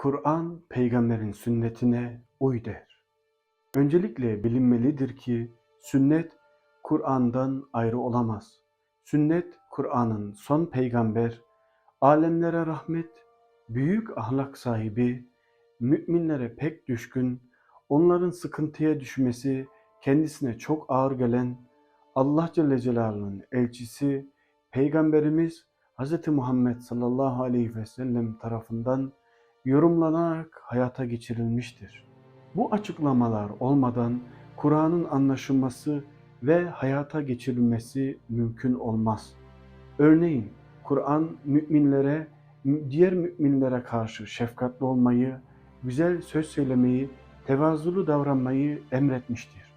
Kur'an peygamberin sünnetine uy der. Öncelikle bilinmelidir ki sünnet Kur'an'dan ayrı olamaz. Sünnet Kur'an'ın son peygamber, alemlere rahmet, büyük ahlak sahibi, müminlere pek düşkün, onların sıkıntıya düşmesi kendisine çok ağır gelen Allah Celle Celaluhu'nun elçisi Peygamberimiz Hz. Muhammed sallallahu aleyhi ve sellem tarafından yorumlanarak hayata geçirilmiştir. Bu açıklamalar olmadan Kur'an'ın anlaşılması ve hayata geçirilmesi mümkün olmaz. Örneğin Kur'an müminlere, diğer müminlere karşı şefkatli olmayı, güzel söz söylemeyi, tevazulu davranmayı emretmiştir.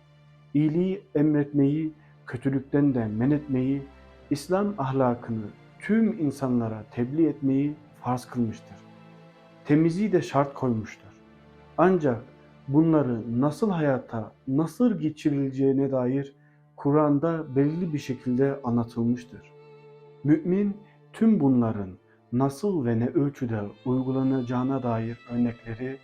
İyiliği emretmeyi, kötülükten de men etmeyi, İslam ahlakını tüm insanlara tebliğ etmeyi farz kılmıştır. Temizliği de şart koymuştur. Ancak bunları nasıl hayata, nasıl geçirileceğine dair Kur'an'da belirli bir şekilde anlatılmıştır. Mümin tüm bunların nasıl ve ne ölçüde uygulanacağına dair örnekleri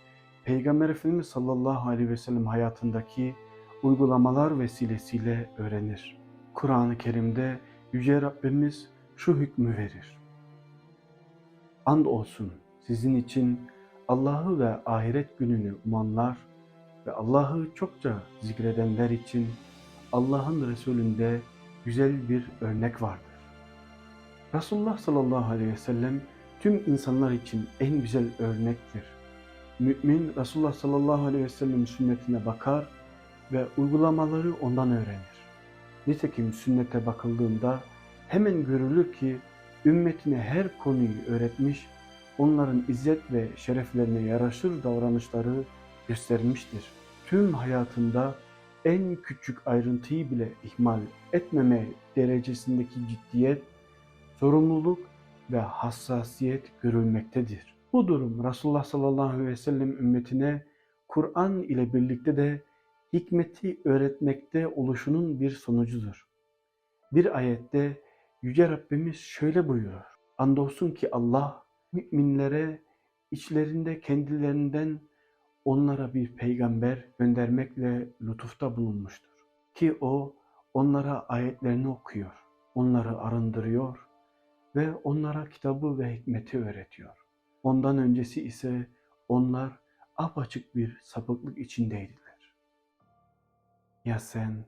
Peygamber Efendimiz sallallahu aleyhi ve sellem hayatındaki uygulamalar vesilesiyle öğrenir. Kur'an-ı Kerim'de Yüce Rabbimiz şu hükmü verir. And olsun sizin için Allah'ı ve ahiret gününü umanlar ve Allah'ı çokça zikredenler için Allah'ın Resulünde güzel bir örnek vardır. Resulullah sallallahu aleyhi ve sellem tüm insanlar için en güzel örnektir. Mümin Resulullah sallallahu aleyhi ve sellem'in sünnetine bakar ve uygulamaları ondan öğrenir. Nitekim sünnete bakıldığında hemen görülür ki ümmetine her konuyu öğretmiş, onların izzet ve şereflerine yaraşır davranışları göstermiştir. Tüm hayatında en küçük ayrıntıyı bile ihmal etmeme derecesindeki ciddiyet, sorumluluk ve hassasiyet görülmektedir. Bu durum Resulullah sallallahu aleyhi ve sellem ümmetine Kur'an ile birlikte de hikmeti öğretmekte oluşunun bir sonucudur. Bir ayette Yüce Rabbimiz şöyle buyurur. Andolsun ki Allah müminlere içlerinde kendilerinden onlara bir peygamber göndermekle lütufta bulunmuştur. Ki o onlara ayetlerini okuyor, onları arındırıyor ve onlara kitabı ve hikmeti öğretiyor. Ondan öncesi ise onlar apaçık bir sapıklık içindeydiler. Ya sen